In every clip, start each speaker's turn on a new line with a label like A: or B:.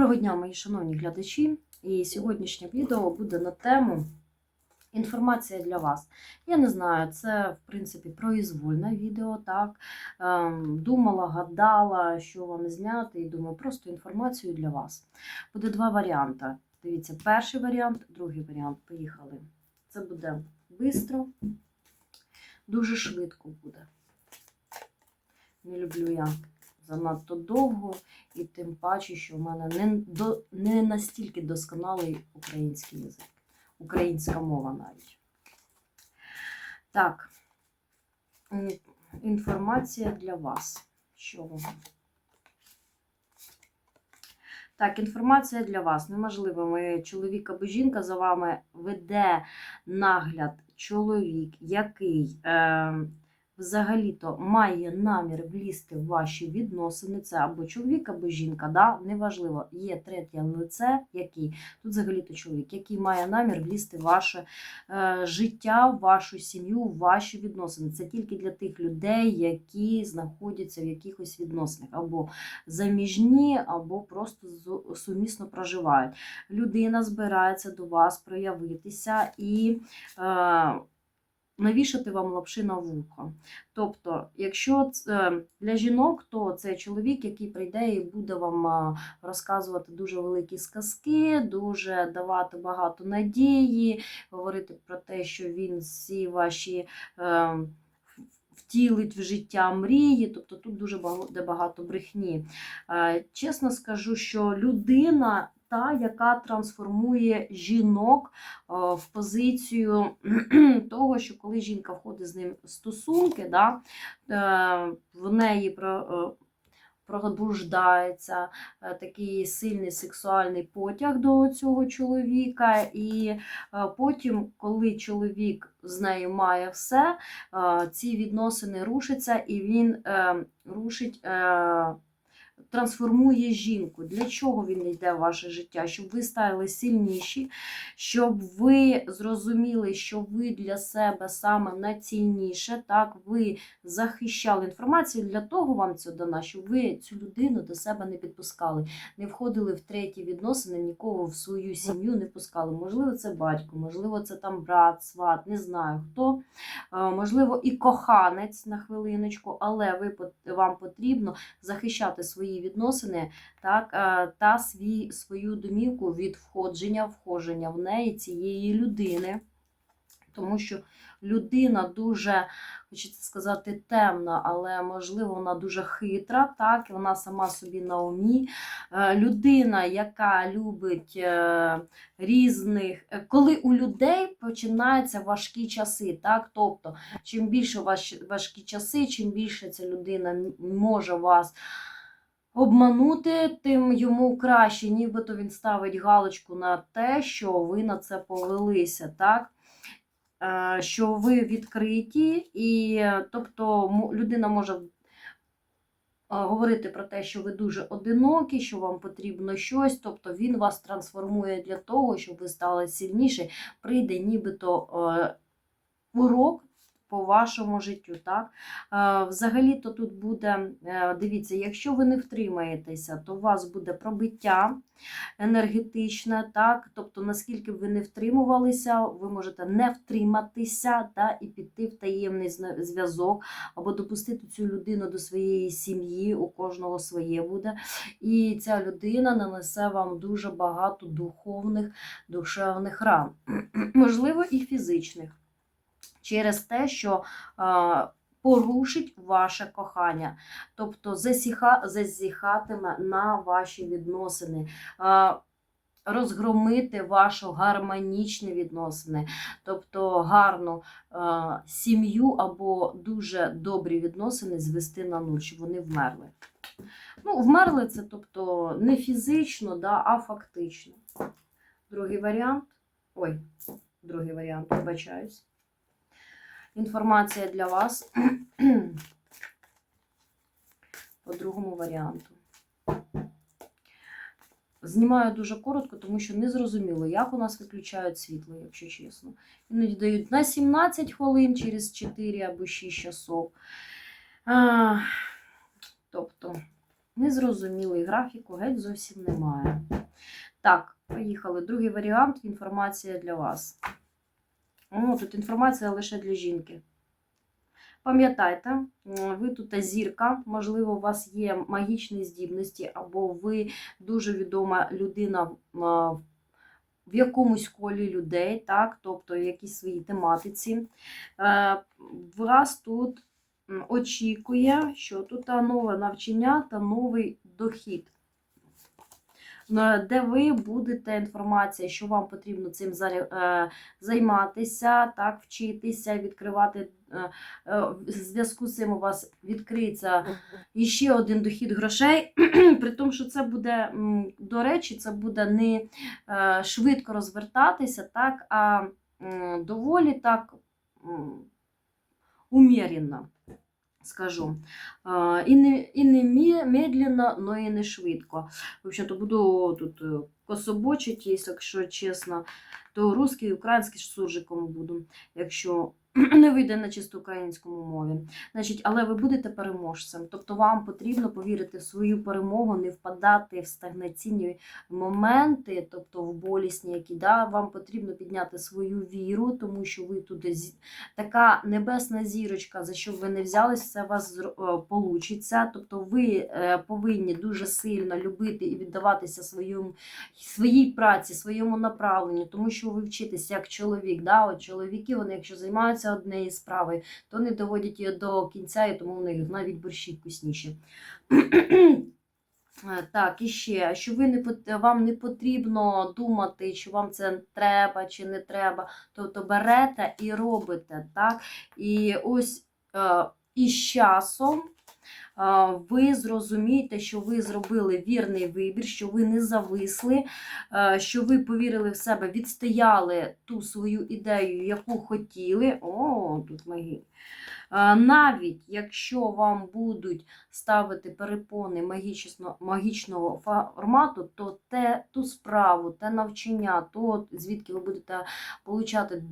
A: Доброго дня, мої шановні глядачі. І сьогоднішнє відео буде на тему інформація для вас. Я не знаю, це, в принципі, произвольне відео, так. Ем, Думала, гадала, що вам зняти, і думаю, просто інформацію для вас. Буде два варіанти. Дивіться, перший варіант, другий варіант. Поїхали. Це буде швидко, дуже швидко буде. Не люблю я занадто довго, і тим паче, що в мене не, до, не настільки досконалий український язик, українська мова навіть. Так, інформація для вас. Що? Так, інформація для вас. Неможливо, ми чоловік або жінка за вами веде нагляд чоловік, який е, взагалі-то має намір влізти в ваші відносини. Це або чоловік, або жінка. Да? Неважливо, є третє лице, який тут взагалі-то чоловік, який має намір влізти в ваше е, життя, в вашу сім'ю, в ваші відносини. Це тільки для тих людей, які знаходяться в якихось відносинах, або заміжні, або просто сумісно проживають. Людина збирається до вас проявитися і. Е, навішати вам лапши на вухо. Тобто, якщо це для жінок, то це чоловік, який прийде і буде вам розказувати дуже великі сказки, дуже давати багато надії, говорити про те, що він всі ваші. Е, Втілить в життя мрії, тобто тут дуже багато, брехні. Е, Чесно скажу, що людина та, яка трансформує жінок е, в позицію того, що коли жінка входить з ним в стосунки, да, е, в неї е, Пробуждається такий сильний сексуальний потяг до цього чоловіка, і потім, коли чоловік з нею має все, ці відносини рушаться, і він рушить. Трансформує жінку. Для чого він йде в ваше життя? Щоб ви стали сильніші, щоб ви зрозуміли, що ви для себе саме найцінніше, так, ви захищали інформацію. Для того вам це дана, щоб ви цю людину до себе не підпускали, не входили в треті відносини, нікого в свою сім'ю не пускали. Можливо, це батько, можливо, це там брат, сват, не знаю хто. Е, Можливо, і коханець на хвилиночку, але ви вам потрібно захищати свої відносини так, е, та свій, свою домівку від входження, входження в неї цієї людини. Тому що людина дуже, хочеться сказати, темна, але можливо вона дуже хитра, так, і вона сама собі на умі. Е, Людина, яка любить е, різних, коли у людей починаються важкі часи, так, тобто, чим більше важкі часи, чим більше ця людина може вас обманути, тим йому краще, нібито він ставить галочку на те, що ви на це повелися, так? Е, Що ви відкриті, і тобто людина може е, говорити про те, що ви дуже одинокі, що вам потрібно щось, тобто він вас трансформує для того, щоб ви стали сильніші, прийде нібито е, урок по вашому життю. Так? Е, Взагалі-то тут буде, е, дивіться, якщо ви не втримаєтеся, то у вас буде пробиття енергетичне, так? тобто наскільки б ви не втримувалися, ви можете не втриматися та, і піти в таємний зв'язок, або допустити цю людину до своєї сім'ї, у кожного своє буде. І ця людина нанесе вам дуже багато духовних, душевних ран, можливо, і фізичних через те, що порушить ваше кохання, тобто засіха, зазіхатиме на ваші відносини. Розгромити вашу гармонічні відносини, тобто гарну е, сім'ю або дуже добрі відносини звести на нуль, щоб вони вмерли. Ну, вмерли це тобто не фізично, да, а фактично. Другий варіант. Ой, другий варіант, вибачаюсь інформація для вас по другому варіанту. Знімаю дуже коротко, тому що не зрозуміло, як у нас виключають світло, якщо чесно. Іноді дають на 17 хвилин через 4 або 6 часов. А, тобто, Незрозумілий графіку, геть зовсім немає. Так, поїхали. Другий варіант інформація для вас. О, тут інформація лише для жінки. Пам'ятайте, ви тут зірка, можливо, у вас є магічні здібності, або ви дуже відома людина в якомусь колі людей, так, тобто в якійсь своїй тематиці. Е, Вас тут очікує, що тут нове навчання та новий дохід. Е, Де ви будете інформація, що вам потрібно цим е, займатися, так, вчитися, відкривати. е, В зв'язку з цим у вас відкриється іще один дохід грошей, при тому, що це буде, до речі, це буде не швидко розвертатися, так, а доволі так уміренно, скажу. І не, і не медленно, но і не швидко. В общем-то, буду тут е, кособочити, якщо чесно, то русський і український суржиком буду, якщо не вийде на чисто українському мові. Значить, але ви будете переможцем. Тобто вам потрібно повірити в свою перемогу, не впадати в стагнаційні моменти, тобто в болісні, які да, вам потрібно підняти свою віру, тому що ви туди така небесна зірочка, за що ви не взялись, це у вас е, получиться. Тобто ви е, повинні дуже сильно любити і віддаватися своєму, своїй праці, своєму направленню, тому що ви вчитесь як чоловік. Да? От чоловіки, вони, якщо займаються однією справою, то не доводять її до кінця, і тому в них навіть борщі вкусніші. Е, Так, і ще, що ви не вам не потрібно думати, чи вам це треба, чи не треба. Тобто берете і робите. так? І ось е, із часом е, ви зрозумієте, що ви зробили вірний вибір, що ви не зависли, що ви повірили в себе, відстояли ту свою ідею, яку хотіли. О, тут магія. Навіть якщо вам будуть ставити перепони магічно, магічного формату, то те, ту справу, те навчання, то звідки ви будете получати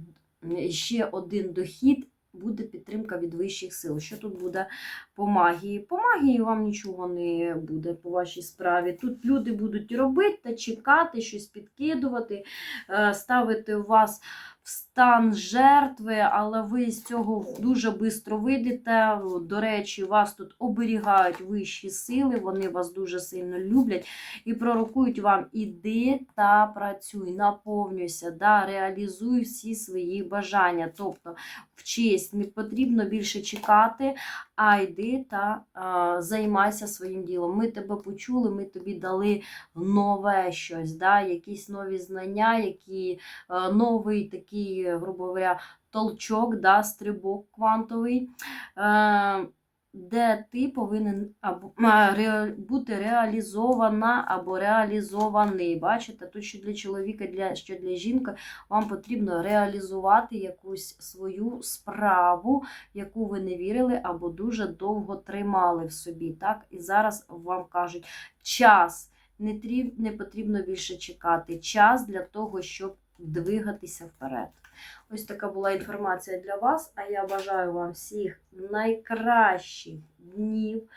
A: ще один дохід, буде підтримка від вищих сил. Що тут буде по магії? По магії вам нічого не буде по вашій справі. Тут люди будуть робити та чекати, щось підкидувати, ставити у вас стан жертви, але ви з цього дуже швидко вийдете. До речі, вас тут оберігають вищі сили, вони вас дуже сильно люблять і пророкують вам іди та працюй, наповнюйся, да, реалізуй всі свої бажання. Тобто в честь не потрібно більше чекати, а йди та а, займайся своїм ділом. Ми тебе почули, ми тобі дали нове щось, да, якісь нові знання, які а, новий такий, е, грубо говоря, толчок, да, стрибок квантовий. Е, де ти повинен бути реалізована або реалізований. Бачите, тут що для чоловіка, що для жінки, вам потрібно реалізувати якусь свою справу, яку ви не вірили або дуже довго тримали в собі. Так? І зараз вам кажуть, час не потрібно більше чекати, час для того, щоб двигатися вперед. Ось така була інформація для вас. А я бажаю вам всіх найкращих днів,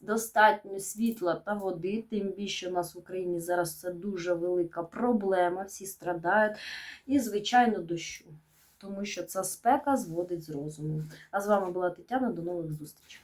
A: достатньо світла та води. Тим більше у нас в Україні зараз це дуже велика проблема, всі страдають. І, звичайно, дощу. Тому що ця спека зводить з розуму. А з вами була Тетяна. До нових зустрічей.